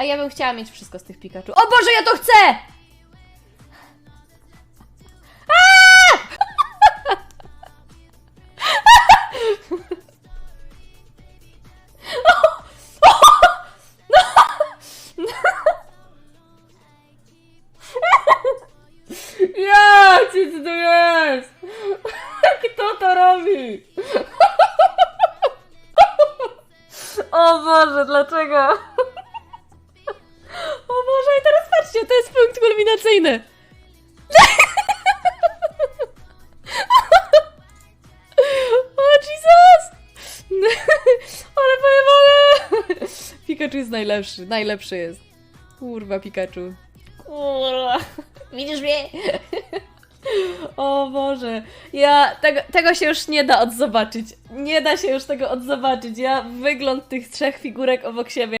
A ja bym chciała mieć wszystko z tych Pikachu. O Boże, ja to chcę! Dlaczego? Punkt kulminacyjny. O Jesus! Ale pojebane! Pikachu jest najlepszy, najlepszy jest. Kurwa, Pikachu. Kurwa. Widzisz mnie? O Boże, ja tego, tego się już nie da odzobaczyć. Nie da się już tego odzobaczyć. Ja wygląd tych trzech figurek obok siebie